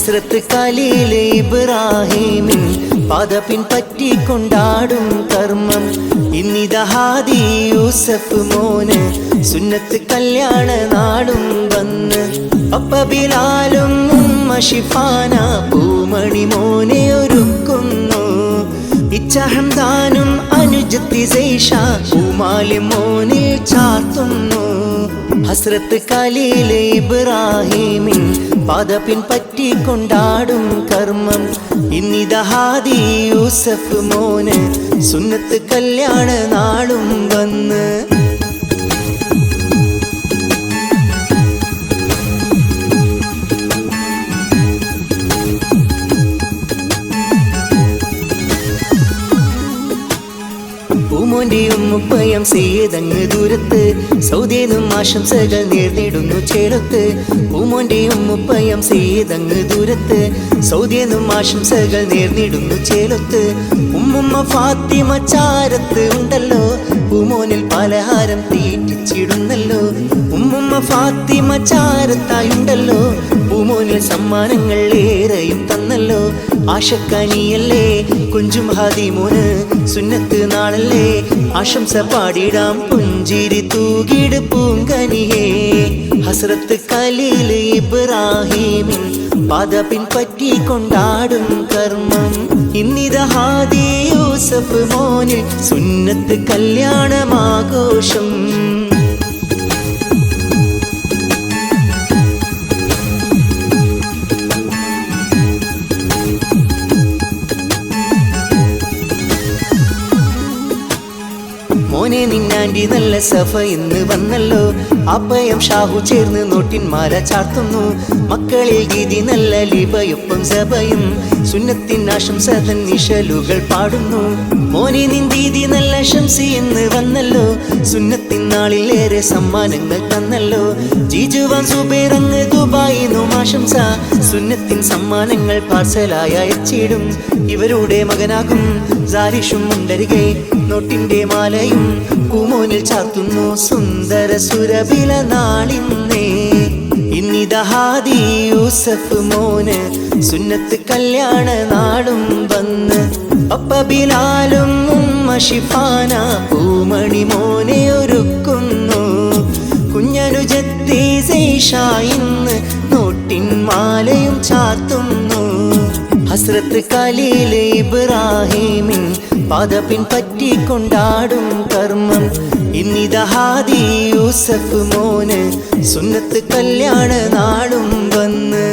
ഹസ്രത്ത് കലിയിലെ ഇബ്രാഹിമിൻ പാത പിൻപറ്റി കൊണ്ടാടും കർമ്മം ഇന്നിതഹാദി യൂസഫ് മോന് സുന്നത്ത് കല്യാണ നാടും വന്ന്. അപ്പ ബിലാലും പൂമണി മോനെ ഒരുക്കുന്നു. ഇച്ഛഹന്താനും അനുജത്തി സേഷ പൂമാലി മോനെ ചാർത്തുന്നു. ഹസ്രത്ത് കലീൽ ഇബ്രാഹിമിൻ പാത പിൻപറ്റി കൊണ്ടാടും കർമ്മം. ഇന്നിതഹാദി യൂസഫ് മോന് സുന്നത്ത് കല്യാണ നാളും വന്ന് പൂമോന്റെയും മുപ്പയം സീതങ്ങ് ദൂരത്ത്. സൗദിയിലും ആശംസകൾ നേർന്നിടുന്നു ചേലത്ത്. പൂമോന്റെയും മുപ്പയം സീതങ്ങ് ദൂരത്ത്. സൗദിയിലും ആശംസകൾ നേർന്നിടുന്നു ചേലത്ത്. ഉമ്മുമ്മ ഫാത്തിമ ചാരത്ത് ഉണ്ടല്ലോ. പൂമോനിൽ പലഹാരം തീറ്റിച്ചിടുന്നല്ലോ. ഉമ്മുമ്മ ഫാത്തിമ ചാരത്തായുണ്ടല്ലോ പൂമോനിൽ സമ്മാനങ്ങൾ ഏറെയും തന്നല്ലോ. ആശക്കനിയല്ലേ കുഞ്ചും ഹാദിമോന് സുന്നത്ത് നാളല്ലേ. ആശംസ പാടിടാം പുഞ്ചിരി തൂകിട് പൂങ്കനിയേ. ഹസ്രത്ത് കലീൽ ഇബ്രാഹിമിൻ പാത പിൻപറ്റി കൊണ്ടാടും കർമ്മം. ഇന്നിത ഹാദി യൂസഫ് മോനിൽ സുന്നത്ത് കല്യാണമാഘോഷം. നിന്നാണ്ടി നല്ല സഫ ഇന്ന് വന്നല്ലോ. അപ്പയം ഷാഹു ചേർന്ന് നോട്ടിന്മാര ചാർത്തുന്നു. മക്കളിൽ ഗീതി നല്ല ലിബയൊപ്പം സഭയും. സുന്നത്തിൻ ആശംസതൻ നിഷലുകൾ പാടുന്നു. മോനെ നിൻ ദീതി നല്ല ശംസി എന്ന് വന്നല്ലോ. സുന്നത്തിൻ നാളിലേറെ സമ്മാനങ്ങൾ തന്നല്ലോ. ജീജുവാൻ സുബേറങ്ങ് ദുബായിന്നും ആശംസ സുന്നത്തിൻ സമ്മാനങ്ങൾ പാർസലായി അയച്ചിടും. ഇവരുടെ മകനാകും സാരിഷും മുണ്ടരികെ. നോട്ടിന്റെ മാലയും കൂമോനിൽ ചാത്തുന്നു സുന്ദര സുരബില നാളിന്നേ. ഇന്നിതഹാദി യൂസഫ് മോന് സുന്നത്ത് കല്യാണ നാടും വന്ന്. അപ്പബിലാലും ഉമ്മ ഷിഫാന പൂമണി മോനെ ഒരുക്കുന്നു. ഹസ്രത്ത് കലീലെ ഇബ്രാഹിമിൻ പാത പിൻപറ്റി കൊണ്ടാടും കർമ്മം ഇന്നിതഹാദി യൂസഫ് മോന് സുന്നത്ത് കല്യാണ നാളും വന്ന്.